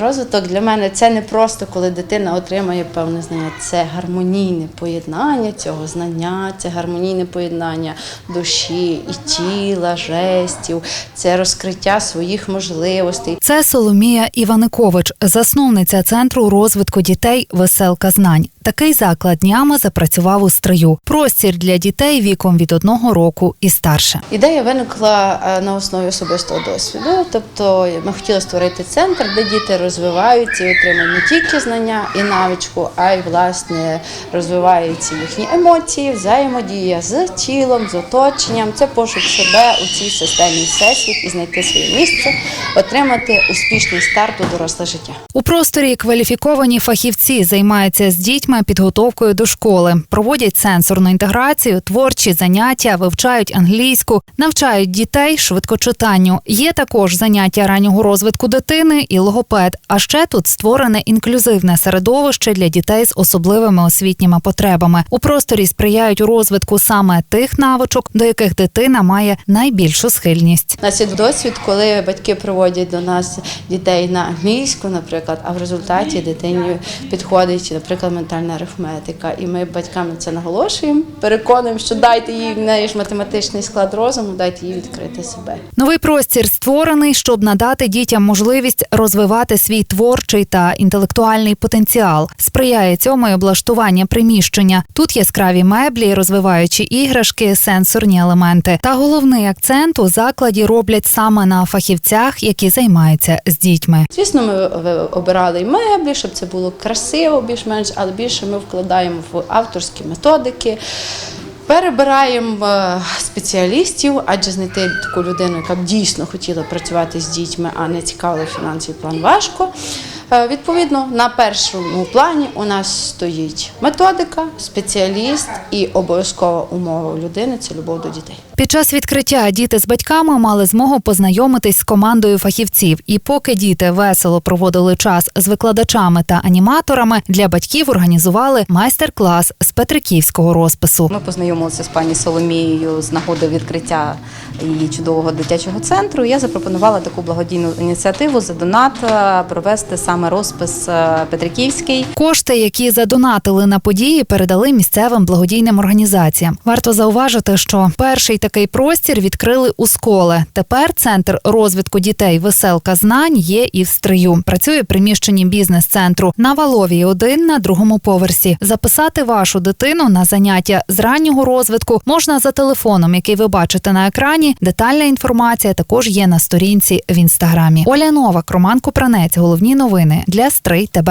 Розвиток для мене це не просто коли дитина отримає певне знання, це гармонійне поєднання цього знання, це гармонійне поєднання душі і тіла, жестів, це розкриття своїх можливостей. Це Соломія Іваникович, засновниця центру розвитку дітей Веселка знань. Такий заклад днями запрацював у стрию. Простір для дітей віком від одного року і старше. Ідея виникла е, на основі особистого досвіду. Тобто ми хотіли створити центр, де діти розвиваються і отримують не тільки знання і навичку, а й власне розвиваються їхні емоції, взаємодія з тілом, з оточенням. Це пошук себе у цій системі всесвіт і знайти своє місце, отримати успішний старт у доросле життя. У просторі кваліфіковані фахівці займаються з дітьми підготовкою до школи, проводять сенсорну інтеграцію, творчі заняття, вивчають англійську, навчають дітей швидкочитанню. Є також заняття раннього розвитку дитини і логопед. А ще тут створене інклюзивне середовище для дітей з особливими освітніми потребами. У просторі сприяють розвитку саме тих навичок, до яких дитина має найбільшу схильність. У нас є досвід, коли батьки приводять до нас дітей на англійську, наприклад, а в результаті дитині підходить, наприклад, ментальна арифметика. І ми батькам на це наголошуємо, переконуємо, що дайте їй в неї ж математичний склад розуму, дайте їй відкрити себе. Новий простір створений, щоб надати дітям можливість розвивати свій творчий та інтелектуальний потенціал. Сприяє цьому й облаштування приміщення. Тут яскраві меблі, розвиваючі іграшки, сенсорні елементи. Та головний акцент у закладі роблять саме на фахівцях, які займаються з дітьми. Звісно, ми обирали й меблі, щоб це було красиво, більш-менш, але більше ми вкладаємо в авторські методики. Перебираємо е, спеціалістів, адже знайти таку людину, яка б дійсно хотіла працювати з дітьми, а не цікавила фінансовий план важко. Е, Відповідно, на першому плані у нас стоїть методика, спеціаліст і обов'язкова умова людини це любов до дітей. Під час відкриття діти з батьками мали змогу познайомитись з командою фахівців. І поки діти весело проводили час з викладачами та аніматорами, для батьків організували майстер-клас з петриківського розпису. Ми познайомилися з пані Соломією з нагоди відкриття її чудового дитячого центру. Я запропонувала таку благодійну ініціативу за донат е, провести саме розпис е, Петриківський. Кошти, які задонатили на події, передали місцевим благодійним організаціям. Варто зауважити, що перший такий простір відкрили у сколе. Тепер центр розвитку дітей веселка знань є і в стрию. Працює в приміщенні бізнес-центру на Валовій 1 на другому поверсі. Записати вашу дитину на заняття з раннього розвитку можна за телефоном, який ви бачите на екрані. Детальна інформація також є на сторінці в інстаграмі. Оля Новак, Роман Купранець. Головні новини для Стрий ТБ.